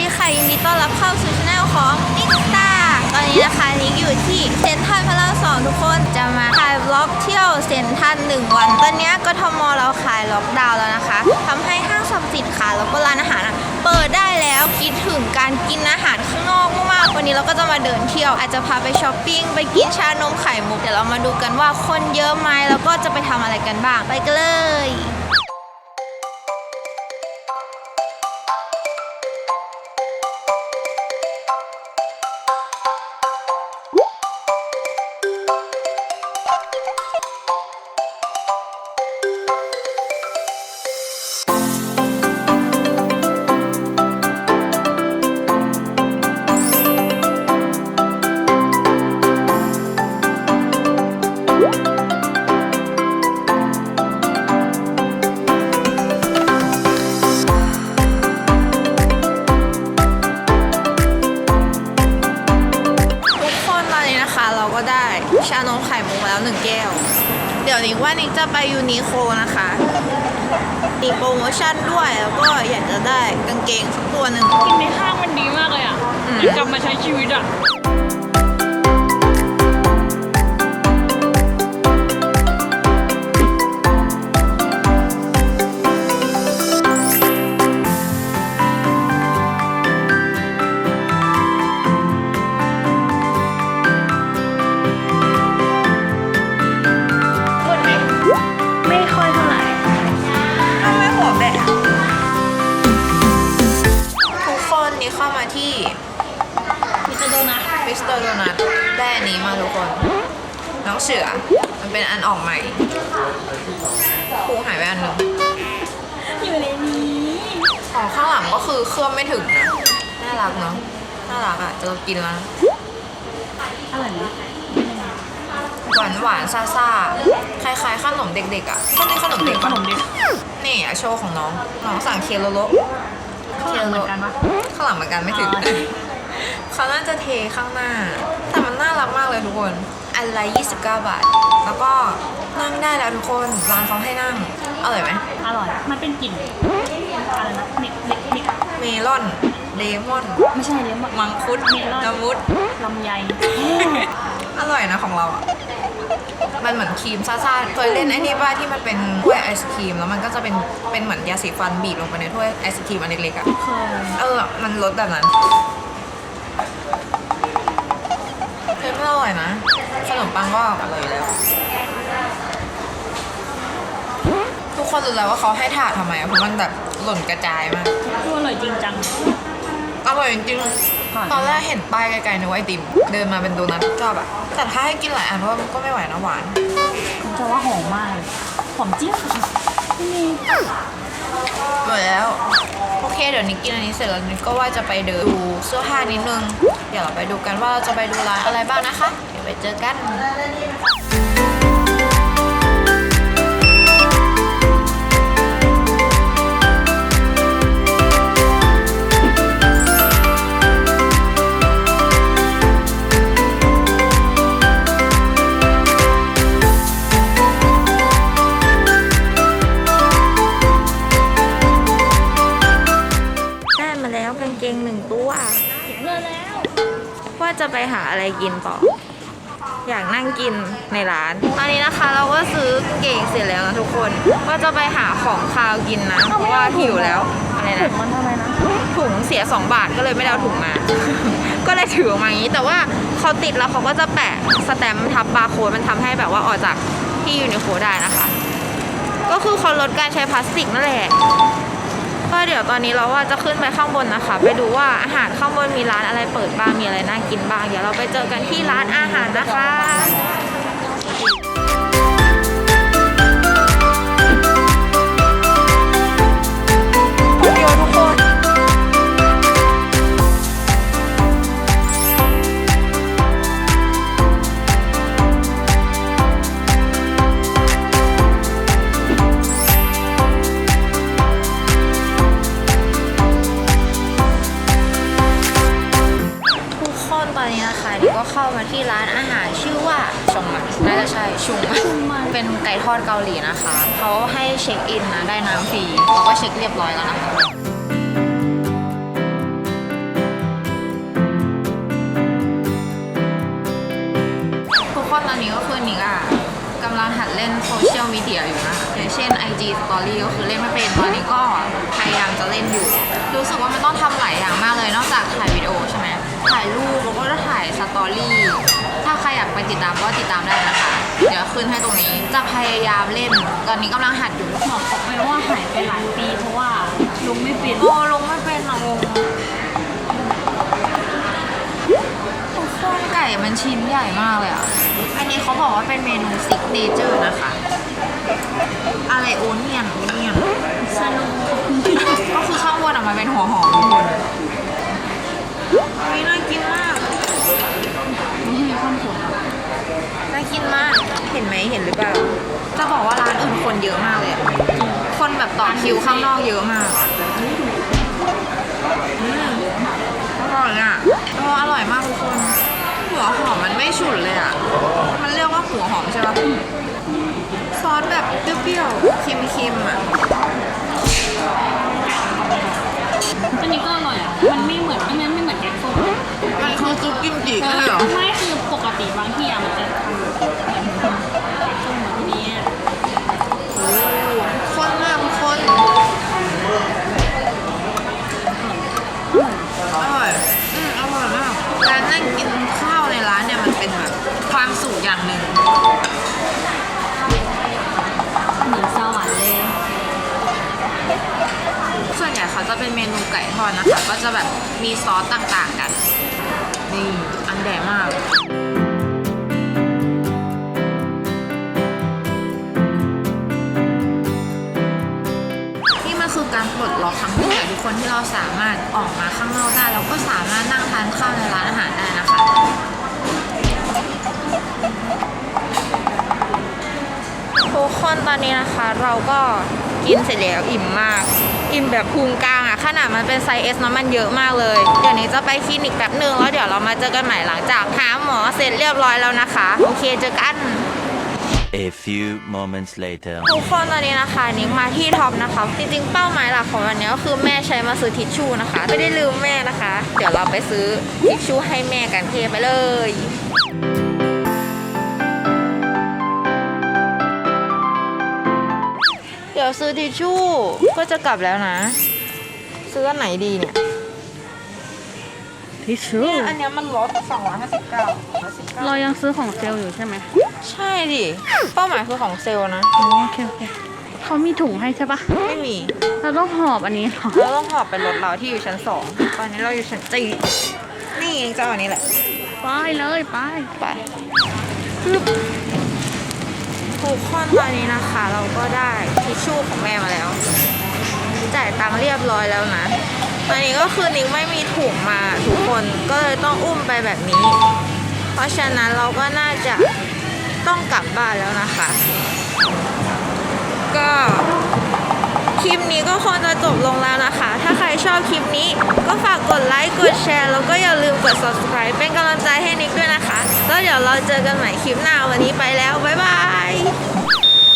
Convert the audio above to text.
ดีค่ะยินดีต้อนรับเข้าสู่ช anel ของนิกตาตอนนี้นะคะนิกอยู่ที่เซนทรัลพระรามสองทุกคนจะมาถ่ายบล็อกเที่ยวเซนทรัลหนึ่งวัน ตอนนี้กทมเราขายล็อกดาวน์แล้วนะคะทำให้ห้างสรรพสินค้าแล้วก็ร้านอาหารเปิดได้แล้วคิดถึงการกินอาหารข้างนอกมากๆวันนี้เราก็จะมาเดินเที่ยว อาจจะพาไปช้อปปิ้งไปกินชานมไข่มุกเดี๋ยวเรามาดูกันว่าคนเยอะไหมแล้วก็จะไปทำอะไรกันบ้างไปกันเลย เราก็ได้ชานมไข่มุกมาแล้วหนึ่งแก้ว เดี๋ยวนิกว่านิกจะไปยูนิโคนะคะมีโปรโมชั่นด้วย แล้วก็อยากจะได้กางเกงสักตัวหนึ่ง กินในห้างมันดีมากเลยอะอืมอยากกลับมาใช้ชีวิตอะ น้องเสือ มันเป็นอันออกใหม่ครูหายไปอันหนึ่งอยู่ในนี้ของข้างหลังก็คือเครื่องไม่ถึงนะ น่ารักเนาะ น่ารักอะจะกินแล้วนะอะไรนะหวานหวานๆซ่าซ่าๆคล้ายๆขนมเด็กๆอะเขาเรียกขนมเด็กขปะนมเด็ก นี่อะโชว์ของน้อง น้องสั่งเคโลโลข้างหลังเหมือนกันปะข้างหลังเหมือนกันไม่ถึงอ๋อเขาน่าจะเทข้างหน้า แต่มันน่ารักมากเลยทุกคน อันละ29 บาท แล้วก็นั่งได้แล้วทุกคน ร้านเขาให้นั่ง อร่อยไหมอร่อย มันเป็นกลิ่นอะไรนะเน็กเน็กเน็กเมลอน เลมอน ไม่ใช่เลยมันมังคุดเมลอนละมุด ลำไยอร่อยนะของเราอะ มันเหมือนครีมซ่าๆ เคยเล่นไอ้นี่ป่ะที่มันเป็นถ้วยไอศครีม แล้วมันก็จะเป็นเป็นเหมือนยาสีฟันบีบลงไปในถ้วยไอศครีมอันเล็กๆอะ เคยเออ มันรสแบบนั้นเฮ้ยไม่อร่อยนะ ขนมปังก็อร่อยอยู่แล้ว ทุกคนรู้แล้วว่าเขาให้ถาดทำไมอะเพราะมันแบบหล่นกระจายมาก คืออร่อยจริงจัง อร่อยจริงค่ะๆตอนแรกเห็นป้ายไกลๆนึกว่าไอติม เดินมาเป็นโดนัทก็แบบแต่ถ้าให้กินหลายอันก็ก็ไม่ไหวนะหวาน ผมจะว่าหอมมากหอมเจี๊ยบนี่หมดแล้วโอ เคเดี๋ยวนิกกินอันนี้เสร็จแล้วนิกก็ว่าจะไปเดินดูเสื้อผ้านิดนึง เดี๋ยวเราไปดูกันว่าเราจะไปดูร้านอะไรบ้างนะคะ เดี๋ยวไปเจอกัน ว่าจะไปหาอะไรกินต่ออยากนั่งกินในร้าน ตอนนี้นะคะเราก็ซื้อเก่งเสร็จแล้วนะทุกคนก็จะไปหาของคาวกินนะเพราะว่าหิวแล้วอะไรถุนะงมันทำไมนะถุงเสีย 2 บาทก็เลยไม่ได้เอาถุงมา ก็เลยถือออกมาอย่างนี้ แต่ว่าเขาติดแล้วเขาก็จะแปะสแตมป์ทับบาร์โค้ดมันทำให้แบบว่าออกจากที่ยูนิโคได้นะคะ ก็คือเขาลดการใช้พลาสติกนั่นแหละ ก็เดี๋ยวตอนนี้เราว่าจะขึ้นไปข้างบนนะคะ ไปดูว่าอาหารข้างบนมีร้านอะไรเปิดบ้างมีอะไรน่ากินบ้าง เดี๋ยวเราไปเจอกันที่ร้านอาหารนะคะ ชุมเป็นไก่ทอดเกาหลีนะคะเขาให้เช็คอินนะได้น้ำฟรีเราก็เช็คเรียบร้อยแล้วนะคะทุกคนตอนนี้ก็คือนิกอะกำลังหัดเล่นโซเชียลมีเดียอยู่นะคะอย่างเช่น IG Story ก็คือเล่นไม่เป็นตอนนี้ก็พยายามจะเล่นอยู่ รู้สึกว่ามันต้องทำหลายอย่างมากเลยนอกจากถ่ายวิดีโอใช่ไหมถ่ายรูปแล้วก็ถ่ายสตอรี่ ถ้าใครอยากไปติดตามก็ติดตามได้นะคะ เดี๋ยวขึ้นให้ตรงนี้ จะพยายามเล่น ตอนนี้กำลังหัดอยู่บอกไปว่าหายไปหลายปีเพราะว่าลงไม่เป็นโอ้ลงไม่เป็นอะงงทุกคนไก่มันชิ้นใหญ่มากเลยอะ อันนี้เขาบอกว่าเป็นเมนูซิกเนเจอร์นะคะ อะไรโอเนียนโอเนียนสนุกก็คือข้างบนอะมันเป็นหัวหอมทุกคนนี่น่ากินมาก นี่มีความสุข น่ากินมาก เห็นไหมเห็นหรือเปล่า จะบอกว่าร้านอื่นคนเยอะมากเลยอะคนแบบต่อคิวข้างนอกเยอะมากอืมอร่อยอะโอ้อร่อยมากทุกคน หัวหอมมันไม่ฉุนเลยอะ มันเรียกว่าหัวหอมใช่ปะซอสแบบเปรี้ยวๆเค็มๆอะ อันนี้ก็อร่อยอะ มันไม่เหมือนไม่ นั่งกินข้าวในร้านเนี่ยมันเป็นแบบความสุขอย่างหนึ่งเหมือนสวรรค์เลยส่วนใหญ่เขาจะเป็นเมนูไก่ทอดนะคะ ก็จะแบบมีซอสต่างๆกัน นี่อันแดงมากนี่มันคือการปลดล็อกครั้งที่ใหญ่ทุกคนที่เราสามารถออกมาข้างนอกได้แล้วก็สามารถนั่งทานข้าวใน อนนี้นะคะเราก็กินเสร็จแล้วอิ่มมาก อิ่มแบบพุงกลางอะขนาดมันเป็นไซส์ S นะมันเยอะมากเลย เดี๋ยวนี้จะไปคลินิกแป๊บหนึ่งแล้วเดี๋ยวเรามาเจอกันใหม่หลังจากหาหมอเสร็จเรียบร้อยแล้วนะคะ โอเคเจอกัน A few moments later. ทุกคนตอนนี้นะคะนิกมาที่ท็อปนะคะ จริงๆ เป้าหมายหลักของวันนี้ก็คือแม่ใช้มาซื้อทิชชู่นะคะ ไม่ได้ลืมแม่นะคะ เดี๋ยวเราไปซื้อทิชชู่ให้แม่กันเทไปเลย ซื้อทิชชู่ก็จะกลับแล้วนะ ซื้ออันไหนดีเนี่ยทิชชู่เนี่ยอันเนี้ยมันลด259 เรายังซื้อของเซลล์อยู่ใช่ไหมใช่ดิ เป้าหมายคือของเซลล์นะ อ๋อโอเคโอเคเขามีถุงให้ใช่ปะไม่มี เราต้องหอบอันนี้เหรอเราต้องหอบไปรถเราที่อยู่ชั้นสองตอนนี้เราอยู่ชั้นจีนี่เองเจ้าอันนี้แหละ ไปเลยไปไป ทุกคนตอนนี้นะคะ เราก็ได้ทิชชู่ของแม่มาแล้ว จ่ายตังค์เรียบร้อยแล้วนะตอนนี้ก็คือนิกไม่มีถุงมาทุกคนก็เลยต้องอุ้มไปแบบนี้ เพราะฉะนั้นเราก็น่าจะต้องกลับบ้านแล้วนะคะ ก็คลิปนี้ก็คงจะจบลงแล้วนะคะาใครชอบคลิปนี้ ก็ฝากกดไลค์ กดแชร์ แล้วก็อย่าลืมกด subscribe เป็นกำลังใจให้นิกด้วยนะคะ แล้วเดี๋ยวเราเจอกันใหม่คลิปหน้าวันนี้ไปแล้ว บ๊ายบาย